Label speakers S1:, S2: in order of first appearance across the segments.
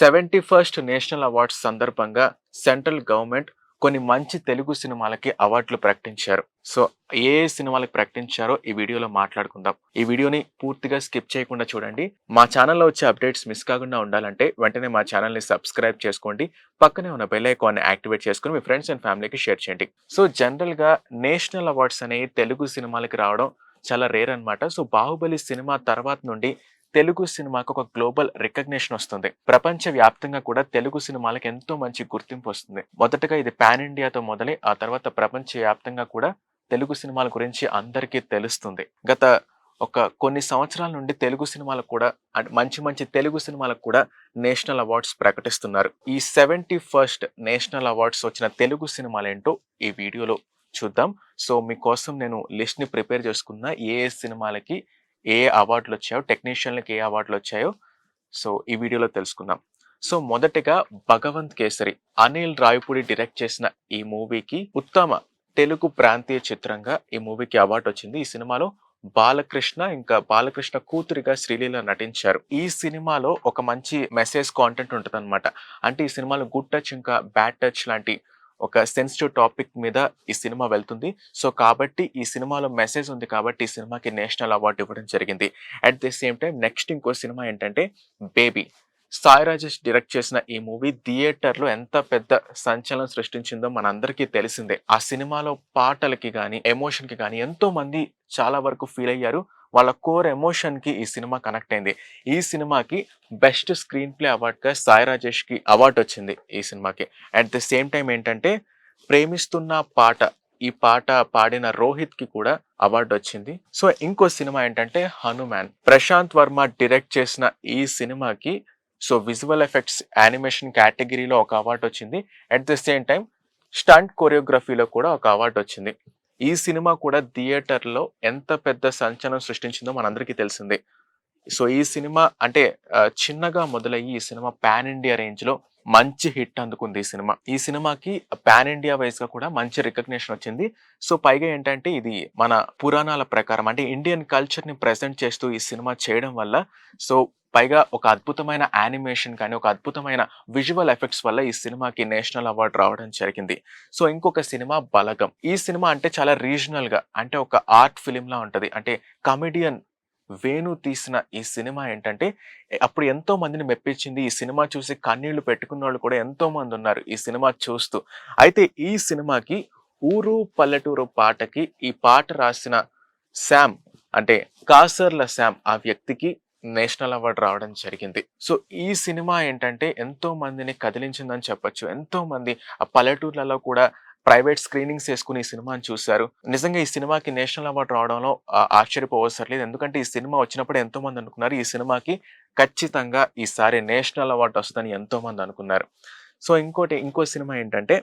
S1: Seventy first national awards సందర్భంగా central government కొన్ని మంచి తెలుగు సినిమాలకి అవార్డులు ప్రకటించారు. సో ఏ సినిమాలకు ప్రకటించారో ఈ వీడియోలో మాట్లాడుకుందాం. ఈ వీడియోని పూర్తిగా స్కిప్ చేయకుండా చూడండి. మా ఛానల్లో వచ్చే అప్డేట్స్ మిస్ కాకుండా ఉండాలంటే వెంటనే మా ఛానల్ని సబ్స్క్రైబ్ చేసుకోండి. పక్కనే ఉన్న బెల్ ఐకాన్ని యాక్టివేట్ చేసుకుని మీ ఫ్రెండ్స్ అండ్ ఫ్యామిలీకి షేర్ చేయండి. సో జనరల్గా నేషనల్ అవార్డ్స్ అనేవి తెలుగు సినిమాలకి రావడం చాలా రేర్ అన్నమాట. సో బాహుబలి సినిమా తర్వాత నుండి తెలుగు సినిమాకు ఒక గ్లోబల్ రికగ్నిషన్ వస్తుంది. ప్రపంచ వ్యాప్తంగా కూడా తెలుగు సినిమాలకు ఎంతో మంచి గుర్తింపు వస్తుంది. మొదటగా ఇది పాన్ ఇండియాతో మొదలై ఆ తర్వాత ప్రపంచ వ్యాప్తంగా కూడా తెలుగు సినిమాల గురించి అందరికీ తెలుస్తుంది. గత ఒక కొన్ని సంవత్సరాల నుండి తెలుగు సినిమాలకు కూడా మంచి మంచి తెలుగు సినిమాలకు కూడా నేషనల్ అవార్డ్స్ ప్రకటిస్తున్నారు. ఈ సెవెంటీ ఫస్ట్ నేషనల్ అవార్డ్స్ వచ్చిన తెలుగు సినిమాలు ఏంటో ఈ వీడియోలో చూద్దాం. సో మీకోసం నేను లిస్ట్ని ప్రిపేర్ చేసుకున్న ఏ సినిమాలకి ఏ అవార్డులు వచ్చాయో టెక్నీషియన్లకి ఏ అవార్డులు వచ్చాయో సో ఈ వీడియోలో తెలుసుకుందాం. సో మొదటగా భగవంత్ కేసరి అనిల్ రాయపూడి డైరెక్ట్ చేసిన ఈ మూవీకి ఉత్తమ తెలుగు ప్రాంతీయ చిత్రంగా ఈ మూవీకి అవార్డు వచ్చింది. ఈ సినిమాలో బాలకృష్ణ ఇంకా బాలకృష్ణ కూతురిగా శ్రీలీల నటించారు. ఈ సినిమాలో ఒక మంచి మెసేజ్ కాంటెంట్ ఉంటుంది అంటే ఈ సినిమాలో గుడ్ టచ్ ఇంకా బ్యాడ్ టచ్ లాంటి ఒక సెన్సిటివ్ టాపిక్ మీద ఈ సినిమా వెళ్తుంది. సో కాబట్టి ఈ సినిమాలో మెసేజ్ ఉంది కాబట్టి ఈ సినిమాకి నేషనల్ అవార్డు ఇవ్వడం జరిగింది. At the same time next ఇంకో సినిమా ఏంటంటే బేబీ సాయి రాజేష్ డైరెక్ట్ చేసిన ఈ మూవీ థియేటర్లో ఎంత పెద్ద సంచలనం సృష్టించిందో మనందరికీ తెలిసిందే. ఆ సినిమాలో పాటలకి కానీ ఎమోషన్కి కానీ ఎంతో మంది చాలా వరకు ఫీల్ అయ్యారు. వాళ్ళ కోర్ ఎమోషన్కి ఈ సినిమా కనెక్ట్ అయింది. ఈ సినిమాకి బెస్ట్ స్క్రీన్ ప్లే అవార్డ్గా సాయి రాజేష్కి అవార్డు వచ్చింది ఈ సినిమాకి. అట్ ద సేమ్ టైం ఏంటంటే ప్రేమిస్తున్న పాట ఈ పాట పాడిన రోహిత్కి కూడా అవార్డు వచ్చింది. సో ఇంకో సినిమా ఏంటంటే హనుమాన్. ప్రశాంత్ వర్మ డైరెక్ట్ చేసిన ఈ సినిమాకి సో విజువల్ ఎఫెక్ట్స్ యానిమేషన్ కేటగిరీలో ఒక అవార్డు వచ్చింది. At the same time stunt కొరియోగ్రఫీలో కూడా ఒక అవార్డు వచ్చింది. ఈ సినిమా కూడా థియేటర్లో ఎంత పెద్ద సంచలనం సృష్టించిందో మనందరికీ తెలిసిందే. సో ఈ సినిమా అంటే చిన్నగా మొదలయ్యి ఈ సినిమా పాన్ ఇండియా రేంజ్లో మంచి హిట్ అందుకుంది ఈ సినిమా. ఈ సినిమాకి పాన్ ఇండియా వైజ్గా కూడా మంచి రికగ్నేషన్ వచ్చింది. సో పైగా ఏంటంటే ఇది మన పురాణాల ప్రకారం అంటే ఇండియన్ కల్చర్ని చేస్తూ ఈ సినిమా చేయడం వల్ల సో పైగా ఒక అద్భుతమైన యానిమేషన్ కానీ ఒక అద్భుతమైన విజువల్ ఎఫెక్ట్స్ వల్ల ఈ సినిమాకి నేషనల్ అవార్డు రావడం జరిగింది. సో ఇంకొక సినిమా బలగం. ఈ సినిమా అంటే చాలా రీజనల్గా అంటే ఒక ఆర్ట్ ఫిలింలా ఉంటుంది. అంటే కమెడియన్ వేణు తీసిన ఈ సినిమా ఏంటంటే అప్పుడు ఎంతో మందిని మెప్పించింది. ఈ సినిమా చూసి కన్నీళ్ళు పెట్టుకున్న వాళ్ళు కూడా ఎంతో మంది ఉన్నారు ఈ సినిమా చూస్తూ. అయితే ఈ సినిమాకి ఊరు పల్లెటూరు పాటకి ఈ పాట రాసిన శామ్ అంటే కాసర్ల శామ్ ఆ వ్యక్తికి నేషనల్ అవార్డు రావడం జరిగింది. సో ఈ సినిమా ఏంటంటే ఎంతో మందిని కదిలించిందని చెప్పొచ్చు. ఎంతో మంది ఆ పల్లెటూర్లలో కూడా ప్రైవేట్ స్క్రీనింగ్స్ వేసుకుని ఈ సినిమాని చూశారు. నిజంగా ఈ సినిమాకి నేషనల్ అవార్డు రావడంలో ఆ, ఆశ్చర్యపోవసరం లేదు ఎందుకంటే ఈ సినిమా వచ్చినప్పుడు ఎంతో మంది అనుకున్నారు ఈ సినిమాకి ఖచ్చితంగా ఈసారి నేషనల్ అవార్డు వస్తుందని ఎంతో మంది అనుకున్నారు. సో ఇంకోటి ఇంకో సినిమా ఏంటంటే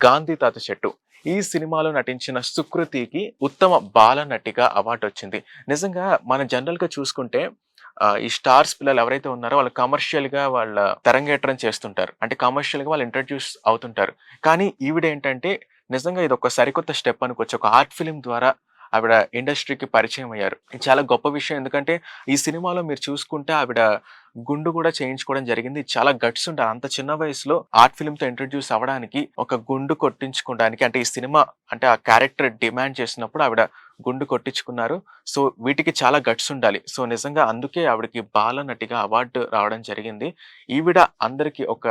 S1: గాంధీ తాత చెట్టు. ఈ సినిమాలో నటించిన సుకృతికి ఉత్తమ బాల నటిగా అవార్డు వచ్చింది. నిజంగా మన జనరల్గా చూసుకుంటే ఈ స్టార్స్ పిల్లలు ఎవరైతే ఉన్నారో వాళ్ళు కమర్షియల్గా వాళ్ళ తరంగేట్రం చేస్తుంటారు. అంటే కమర్షియల్గా వాళ్ళు ఇంట్రడ్యూస్ అవుతుంటారు. కానీ ఈవిడ ఏంటంటే నిజంగా ఇది ఒక సరికొత్త స్టెప్ అనుకోవచ్చు. ఒక ఆర్ట్ ఫిలిం ద్వారా ఆవిడ ఇండస్ట్రీకి పరిచయం అయ్యారు. ఇది చాలా గొప్ప విషయం. ఎందుకంటే ఈ సినిమాలో మీరు చూసుకుంటే ఆవిడ గుండు కూడా చేయించుకోవడం జరిగింది. చాలా గట్స్ ఉంటారు అంత చిన్న వయసులో ఆర్ట్ ఫిల్మ్తో ఇంట్రడ్యూస్ అవ్వడానికి ఒక గుండు కొట్టించుకోవడానికి అంటే ఈ సినిమా అంటే ఆ క్యారెక్టర్ డిమాండ్ చేసినప్పుడు ఆవిడ గుండు కొట్టించుకున్నారు. సో వీటికి చాలా గట్స్ ఉండాలి. సో నిజంగా అందుకే ఆవిడకి బాల నటిగా అవార్డు రావడం జరిగింది. ఈవిడ అందరికి ఒక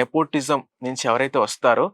S1: నెపోటిజం నుంచి ఎవరైతే వస్తారో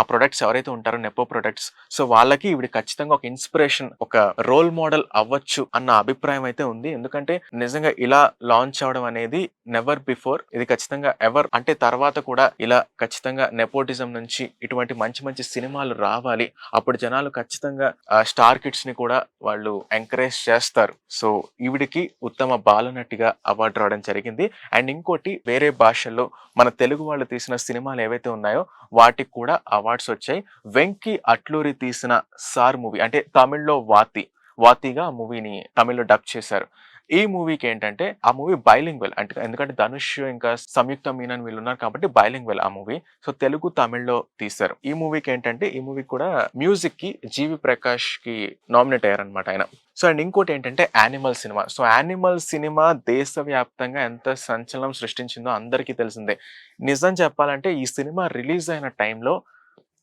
S1: ఆ ప్రొడక్ట్స్ ఎవరైతే ఉంటారో నెపో ప్రొడక్ట్స్ సో వాళ్ళకి ఇవి ఖచ్చితంగా ఒక ఇన్స్పిరేషన్ ఒక రోల్ మోడల్ అవ్వచ్చు అన్న అభిప్రాయం అయితే ఉంది. ఎందుకంటే నిజంగా ఇలా లాంచ్ అవడం అనేది నెవర్ బిఫోర్ ఇది ఖచ్చితంగా ఎవర్ అంటే తర్వాత కూడా ఇలా ఖచ్చితంగా నెపోటిజం నుంచి ఇటువంటి మంచి మంచి సినిమాలు రావాలి. అప్పుడు జనాలు ఖచ్చితంగా స్టార్ కిడ్స్ని కూడా వాళ్ళు ఎంకరేజ్ చేస్తారు. సో ఈవిడికి ఉత్తమ బాలనటిగా అవార్డు రావడం జరిగింది. అండ్ ఇంకోటి వేరే భాషల్లో మన తెలుగు వాళ్ళు తీసిన సినిమాలు ఏవైతే ఉన్నాయో వాటికి కూడా అవార్డ్స్ వచ్చాయి. వెంకి అట్లూరి తీసిన సార్ మూవీ అంటే తమిళ్ళో వాతి వాతిగా ఆ మూవీని తమిళ్ళో డబ్ చేశారు. ఈ మూవీకి ఏంటంటే ఆ మూవీ బైలింగ్ వెల్ అంటే ఎందుకంటే ధనుష్ ఇంకా సంయుక్త మీనన్ వీళ్ళు ఉన్నారు కాబట్టి బైలింగ్ వెల్ ఆ మూవీ. సో తెలుగు తమిళ్ళో తీశారు. ఈ మూవీకి ఏంటంటే ఈ మూవీ కూడా మ్యూజిక్కి జీవి ప్రకాష్కి నామినేట్ అయ్యారనమాట ఆయన. సో అండ్ ఇంకోటి ఏంటంటే యానిమల్ సినిమా. సో యానిమల్ సినిమా దేశవ్యాప్తంగా ఎంత సంచలనం సృష్టించిందో అందరికీ తెలిసిందే. నిజం చెప్పాలంటే ఈ సినిమా రిలీజ్ అయిన టైంలో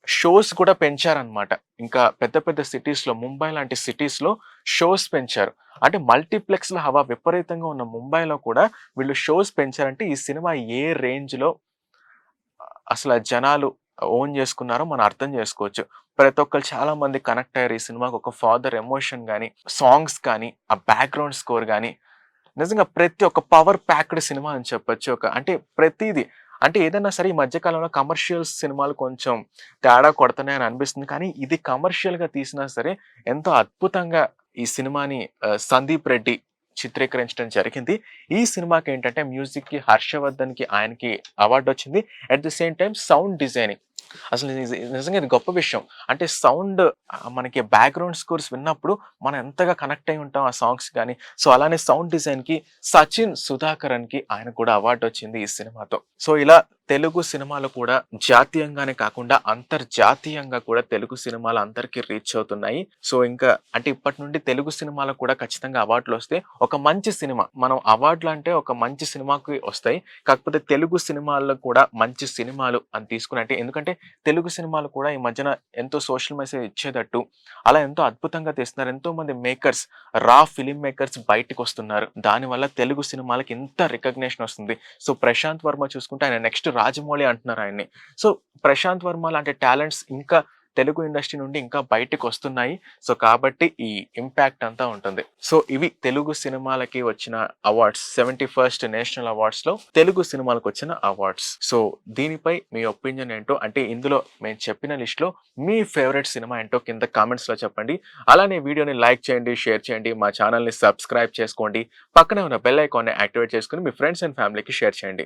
S1: షోస్ కూడా పెంచారనమాట ఇంకా పెద్ద పెద్ద సిటీస్లో ముంబై లాంటి సిటీస్లో షోస్ పెంచారు. అంటే మల్టీప్లెక్స్లో హవా విపరీతంగా ఉన్న ముంబైలో కూడా వీళ్ళు షోస్ పెంచారంటే ఈ సినిమా ఏ రేంజ్లో అసలు జనాలు ఓన్ చేసుకున్నారో మనం అర్థం చేసుకోవచ్చు. ప్రతి ఒక్కరు చాలా మంది కనెక్ట్ అయ్యారు ఈ సినిమాకి. ఒక ఫాదర్ ఎమోషన్ కానీ సాంగ్స్ కానీ ఆ బ్యాక్గ్రౌండ్ స్కోర్ కానీ నిజంగా ప్రతి ఒక్క పవర్ ప్యాక్డ్ సినిమా అని చెప్పొచ్చు. ఒక అంటే ప్రతిదీ అంటే ఏదైనా సరే ఈ మధ్యకాలంలో కమర్షియల్ సినిమాలు కొంచెం తేడా కొడుతున్నాయని అనిపిస్తుంది. కానీ ఇది కమర్షియల్గా తీసినా సరే ఎంతో అద్భుతంగా ఈ సినిమాని సందీప్ రెడ్డి చిత్రీకరించడం జరిగింది. ఈ సినిమాకి ఏంటంటే మ్యూజిక్కి హర్షవర్ధన్కి ఆయనకి అవార్డు వచ్చింది at the same time sound designing. అసలు నిజంగా ఇది గొప్ప విషయం. అంటే సౌండ్ మనకి బ్యాక్గ్రౌండ్ స్కోర్స్ విన్నప్పుడు మనం ఎంతగా కనెక్ట్ అయి ఉంటాం ఆ సాంగ్స్ కానీ సో అలానే సౌండ్ డిజైన్కి సచిన్ సుధాకరన్కి ఆయన కూడా అవార్డు వచ్చింది ఈ సినిమాతో. సో ఇలా తెలుగు సినిమాలు కూడా జాతీయంగానే కాకుండా అంతర్జాతీయంగా కూడా తెలుగు సినిమాలు అందరికీ రీచ్ అవుతున్నాయి. సో ఇంకా అంటే ఇప్పటి నుండి తెలుగు సినిమాలకు కూడా ఖచ్చితంగా అవార్డులు వస్తే ఒక మంచి సినిమా మనం అవార్డులు అంటే ఒక మంచి సినిమాకి వస్తాయి. కాకపోతే తెలుగు సినిమాల్లో కూడా మంచి సినిమాలు అని తీసుకున్నట్టే ఎందుకంటే తెలుగు సినిమాలు కూడా ఈ మధ్యన ఎంతో సోషల్ మెసేజ్ ఇచ్చేటట్టు అలా ఎంతో అద్భుతంగా తీస్తున్నారు. ఎంతో మంది మేకర్స్ రా ఫిలిం మేకర్స్ బయటకు వస్తున్నారు. దానివల్ల తెలుగు సినిమాలకి ఇంత రికగ్నేషన్ వస్తుంది. సో ప్రశాంత్ వర్మ చూసుకుంటే ఆయన నెక్స్ట్ రాజమౌళి అంటున్నారు ఆయన్ని. సో ప్రశాంత్ వర్మ లాంటి టాలెంట్స్ ఇంకా తెలుగు ఇండస్ట్రీ నుండి ఇంకా బయటకు వస్తున్నాయి. సో కాబట్టి ఈ ఇంపాక్ట్ అంతా ఉంటుంది. సో ఇవి తెలుగు సినిమాలకి వచ్చిన అవార్డ్స్ సెవెంటీ ఫస్ట్ నేషనల్ అవార్డ్స్లో తెలుగు సినిమాలకు వచ్చిన అవార్డ్స్. సో దీనిపై మీ ఒపీనియన్ ఏంటో అంటే ఇందులో మేము చెప్పిన లిస్ట్లో మీ ఫేవరెట్ సినిమా ఏంటో కింద కామెంట్స్లో చెప్పండి. అలానే వీడియోని లైక్ చేయండి షేర్ చేయండి మా ఛానల్ని సబ్స్క్రైబ్ చేసుకోండి. పక్కనే ఉన్న బెల్ ఐకాన్ యాక్టివేట్ చేసుకుని మీ ఫ్రెండ్స్ అండ్ ఫ్యామిలీకి షేర్ చేయండి.